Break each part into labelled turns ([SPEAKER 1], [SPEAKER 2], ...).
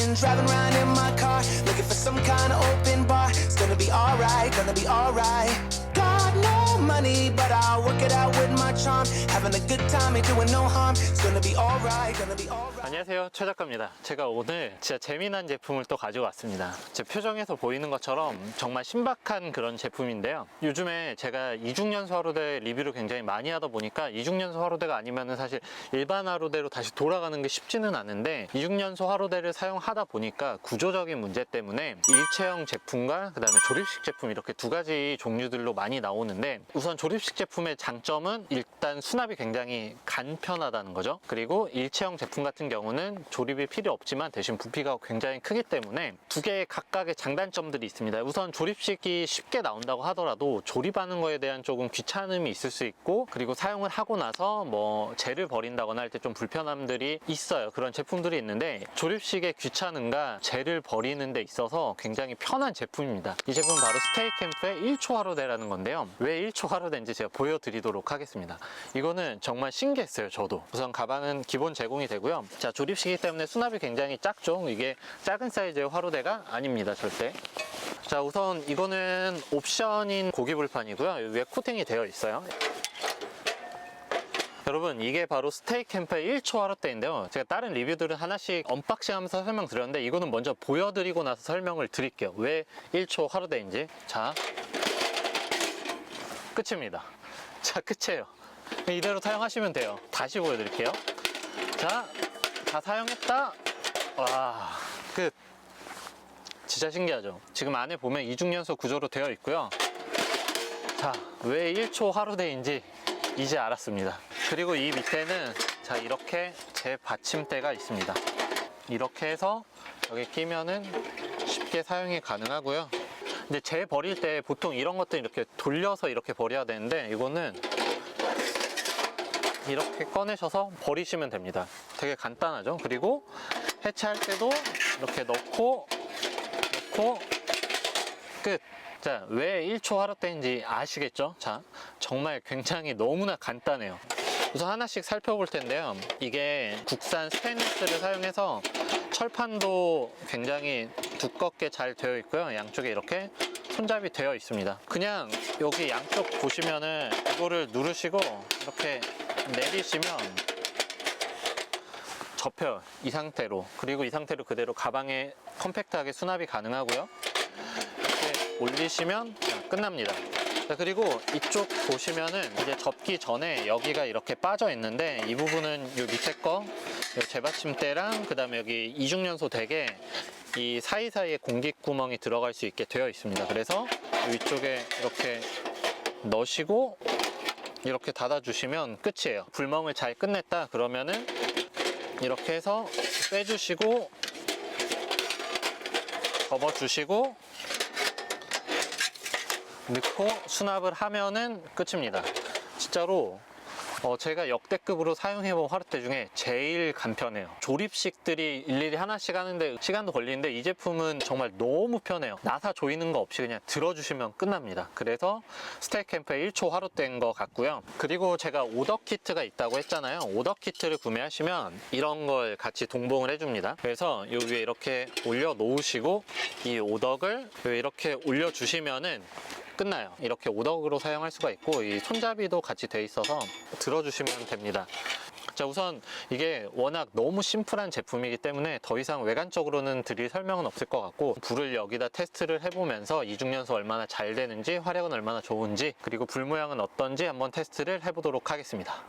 [SPEAKER 1] options. Driving around in my car, looking for some kind of open bar. It's gonna be alright, gonna be alright. Money, but I'll work it out with my charm. Having a good time, ain't doing no harm. It's gonna be alright, gonna be alright.
[SPEAKER 2] 안녕하세요 최 작가입니다 제가 오늘 진짜 재미난 제품을 또 가지고 왔습니다 제 표정에서 보이는 것처럼 정말 신박한 그런 제품인데요 요즘에 제가 이중연소 화로대 리뷰를 굉장히 많이 하다 보니까 이중연소 화로대가 아니면은 사실 일반 화로대로 다시 돌아가는 게 쉽지는 않은데 이중연소 화로대를 사용하다 보니까 구조적인 문제 때문에 일체형 제품과 그 다음에 조립식 제품 이렇게 두 가지 종류들로 많이 나오는데 우선 조립식 제품의 장점은 일단 수납이 굉장히 간편하다는 거죠. 그리고 일체형 제품 같은 경우는 조립이 필요 없지만 대신 부피가 굉장히 크기 때문에 두 개의 각각의 장단점들이 있습니다. 우선 조립식이 쉽게 나온다고 하더라도 조립하는 거에 대한 조금 귀찮음이 있을 수 있고 그리고 사용을 하고 나서 뭐 재를 버린다거나 할 때 좀 불편함들이 있어요. 그런 제품들이 있는데 조립식의 귀찮음과 재를 버리는 데 있어서 굉장히 편한 제품입니다. 이 제품은 바로 스테이캠프의 1초 화로대라는 건데요. 왜 1초 화로대인지 제가 보여드리도록 하겠습니다. 이거는 정말 신기했어요 저도. 우선 가방은 기본 제공이 되고요. 자 조립식이기 때문에 수납이 굉장히 작죠? 이게 작은 사이즈의 화로대가 아닙니다 절대. 자 우선 이거는 옵션인 고기 불판이고요. 위에 코팅이 되어 있어요. 여러분 이게 바로 스테이 캠프의 1초 화로대인데요. 제가 다른 리뷰들은 하나씩 언박싱 하면서 설명드렸는데 이거는 먼저 보여드리고 나서 설명을 드릴게요. 왜 1초 화로대인지. 자 끝입니다. 자 끝이에요. 이대로 사용하시면 돼요. 다시 보여드릴게요. 자 다 사용했다. 와 끝. 진짜 신기하죠? 지금 안에 보면 이중연소 구조로 되어 있고요. 자, 왜 1초 화로대인지 이제 알았습니다. 그리고 이 밑에는 자, 이렇게 제 받침대가 있습니다. 이렇게 해서 여기 끼면은 쉽게 사용이 가능하고요. 근데 재 버릴 때 보통 이런 것들 이렇게 돌려서 이렇게 버려야 되는데 이거는 이렇게 꺼내셔서 버리시면 됩니다. 되게 간단하죠? 그리고 해체할 때도 이렇게 넣고 넣고 끝. 자, 왜 1초 화로대인지 아시겠죠? 자, 정말 굉장히 너무나 간단해요. 우선 하나씩 살펴볼 텐데요. 이게 국산 스테인리스를 사용해서 철판도 굉장히 두껍게 잘 되어 있고요. 양쪽에 이렇게 손잡이 되어 있습니다. 그냥 여기 양쪽 보시면은 이거를 누르시고 이렇게 내리시면 접혀요. 이 상태로. 그리고 이 상태로 그대로 가방에 컴팩트하게 수납이 가능하고요. 이렇게 올리시면 끝납니다. 자, 그리고 이쪽 보시면은 이제 접기 전에 여기가 이렇게 빠져 있는데 이 부분은 요 밑에 거, 요 재받침대랑 그 다음에 여기 이중연소 덱에 이 사이사이에 공기구멍이 들어갈 수 있게 되어 있습니다. 그래서 위쪽에 이렇게 넣으시고 이렇게 닫아주시면 끝이에요. 불멍을 잘 끝냈다 그러면은 이렇게 해서 빼주시고 접어주시고 넣고 수납을 하면은 끝입니다. 진짜로 어, 제가 역대급으로 사용해본 화로대 중에 제일 간편해요. 조립식들이 일일이 하나씩 하는데 시간도 걸리는데 이 제품은 정말 너무 편해요. 나사 조이는 거 없이 그냥 들어주시면 끝납니다. 그래서 스테이캠프의 1초 화로대인 것 같고요. 그리고 제가 오더 키트가 있다고 했잖아요. 오더 키트를 구매하시면 이런 걸 같이 동봉을 해줍니다. 그래서 요 위에 이렇게 올려 놓으시고 이 오덕을 이렇게 올려주시면은 끝나요. 이렇게 오덕으로 사용할 수가 있고 이 손잡이도 같이 돼 있어서 들어주시면 됩니다. 자 우선 이게 워낙 너무 심플한 제품이기 때문에 더 이상 외관적으로는 드릴 설명은 없을 것 같고 불을 여기다 테스트를 해보면서 이중연소 얼마나 잘 되는지 화력은 얼마나 좋은지 그리고 불 모양은 어떤지 한번 테스트를 해보도록 하겠습니다.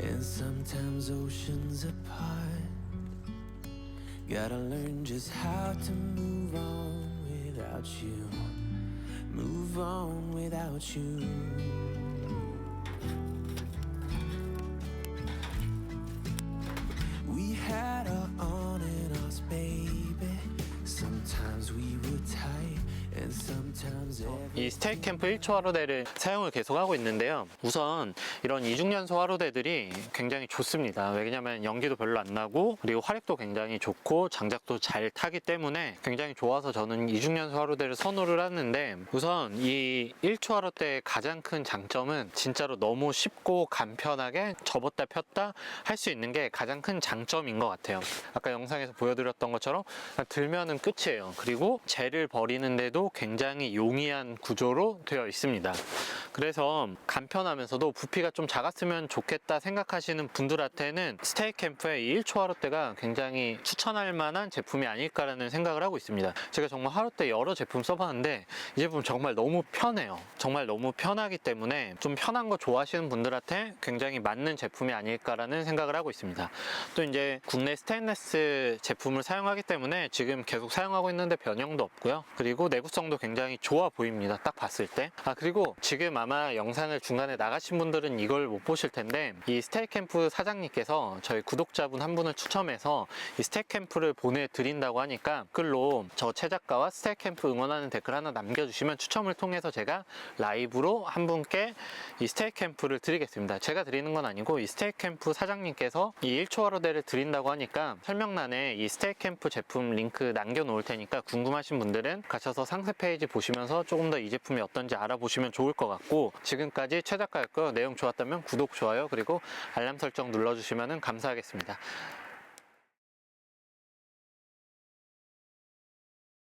[SPEAKER 3] And sometimes oceans apart. Gotta learn just how to move on without you. Move on without you.
[SPEAKER 2] 이 스테이크 캠프 1초 화로대를 사용을 계속하고 있는데요. 우선 이런 이중연소 화로대들이 굉장히 좋습니다. 왜냐면 연기도 별로 안 나고 그리고 화력도 굉장히 좋고 장작도 잘 타기 때문에 굉장히 좋아서 저는 이중연소 화로대를 선호를 하는데 우선 이 1초 화로대의 가장 큰 장점은 진짜로 너무 쉽고 간편하게 접었다 폈다 할 수 있는 게 가장 큰 장점인 것 같아요. 아까 영상에서 보여드렸던 것처럼 들면은 끝이에요. 그리고 젤을 버리는데도 굉장히 용이 한 구조로 되어 있습니다. 그래서 간편하면서도 부피가 좀 작았으면 좋겠다 생각하시는 분들한테는 스테이크 캠프의 이 1초 화롯대가 굉장히 추천할 만한 제품이 아닐까라는 생각을 하고 있습니다. 제가 정말 화롯대 여러 제품 써봤는데 이 제품 정말 너무 편해요. 정말 너무 편하기 때문에 좀 편한 거 좋아하시는 분들한테 굉장히 맞는 제품이 아닐까라는 생각을 하고 있습니다. 또 이제 국내 스테인레스 제품을 사용하기 때문에 지금 계속 사용하고 있는데 변형도 없고요. 그리고 내구성도 굉장히 좋아 보입니다. 딱 봤을 때. 아 그리고 지금 아마 영상을 중간에 나가신 분들은 이걸 못 보실 텐데 이 스테이크 캠프 사장님께서 저희 구독자분 한 분을 추첨해서 이 스테이크 캠프를 보내드린다고 하니까 댓글로 저 최작가와 스테이크 캠프 응원하는 댓글 하나 남겨주시면 추첨을 통해서 제가 라이브로 한 분께 이 스테이크 캠프를 드리겠습니다. 제가 드리는 건 아니고 이 스테이크 캠프 사장님께서 이 1초 화로대를 드린다고 하니까 설명란에 이 스테이크 캠프 제품 링크 남겨놓을 테니까 궁금하신 분들은 가셔서 상세 페이지 보시면서 조금 더 이 제품이 어떤지 알아보시면 좋을 것 같고 지금까지 최작가였고요. 내용 좋았다면 구독, 좋아요 그리고 알람 설정 눌러주시면 감사하겠습니다.